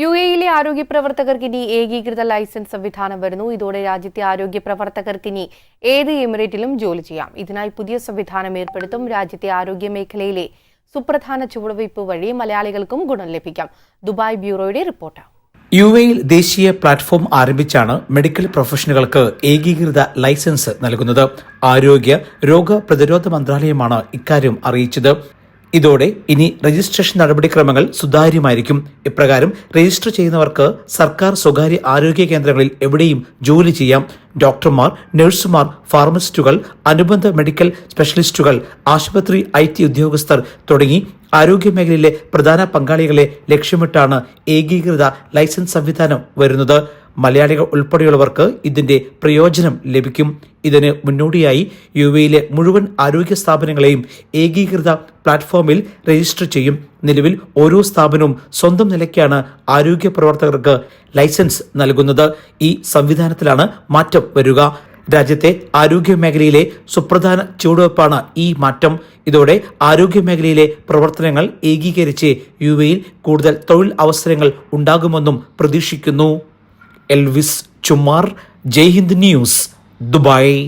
U എയിലെ ആരോഗ്യ പ്രവർത്തകർക്ക് ഇനി ഏകീകൃത ലൈസൻസ് സംവിധാനം വരുന്നു. ഇതോടെ രാജ്യത്തെ ആരോഗ്യ പ്രവർത്തകർക്ക് ഇനി ഏത് എമിറേറ്റിലും ജോലി ചെയ്യാം. ഇതിനായി പുതിയ സംവിധാനം ഏർപ്പെടുത്തും. രാജ്യത്തെ ആരോഗ്യ മേഖലയിലെ സുപ്രധാന ചുവടുവയ്പ് വഴി മലയാളികൾക്കും ഗുണം ലഭിക്കാം. ദുബായ് ബ്യൂറോയുടെ റിപ്പോർട്ട്. യു എയിൽ ദേശീയ പ്ലാറ്റ്ഫോം ആരംഭിച്ചാണ് മെഡിക്കൽ പ്രൊഫഷണലുകൾക്ക് ഏകീകൃത ലൈസൻസ് നൽകുന്നത്. ആരോഗ്യ രോഗപ്രതിരോധ മന്ത്രാലയമാണ് ഇക്കാര്യം അറിയിച്ചത്. ഇതോടെ ഇനി രജിസ്ട്രേഷൻ നടപടിക്രമങ്ങൾ സുതാര്യമായിരിക്കും. ഇപ്രകാരം രജിസ്റ്റർ ചെയ്യുന്നവർക്ക് സർക്കാർ സ്വകാര്യ ആരോഗ്യ കേന്ദ്രങ്ങളിൽ എവിടെയും ജോലി ചെയ്യാം. ഡോക്ടർമാർ നഴ്സുമാർ ഫാർമസിസ്റ്റുകൾ അനുബന്ധ മെഡിക്കൽ സ്പെഷ്യലിസ്റ്റുകൾ ആശുപത്രി ഐ ടി ഉദ്യോഗസ്ഥർ തുടങ്ങി ആരോഗ്യ മേഖലയിലെ പ്രധാന പങ്കാളികളെ ലക്ഷ്യമിട്ടാണ് ഏകീകൃത ലൈസൻസ് സംവിധാനം വരുന്നത്. മലയാളികൾ ഉൾപ്പെടെയുള്ളവർക്ക് ഇതിന്റെ പ്രയോജനം ലഭിക്കും. ഇതിന് മുന്നോടിയായി യു എയിലെ മുഴുവൻ ആരോഗ്യ സ്ഥാപനങ്ങളെയും ഏകീകൃത പ്ലാറ്റ്ഫോമിൽ രജിസ്റ്റർ ചെയ്യും. നിലവിൽ ഓരോ സ്ഥാപനവും സ്വന്തം നിലയ്ക്കാണ് ആരോഗ്യ പ്രവർത്തകർക്ക് ലൈസൻസ് നൽകുന്നത്. ഈ സംവിധാനത്തിലാണ് മാറ്റം വരിക. രാജ്യത്തെ ആരോഗ്യ മേഖലയിലെ സുപ്രധാന ചുവടുവെപ്പാണ് ഈ മാറ്റം. ഇതോടെ ആരോഗ്യ മേഖലയിലെ പ്രവർത്തനങ്ങൾ ഏകീകരിച്ച് യു എയിൽ കൂടുതൽ തൊഴിൽ അവസരങ്ങൾ ഉണ്ടാകുമെന്നും പ്രതീക്ഷിക്കുന്നു. Elvis Chummar Jaihind news Dubai.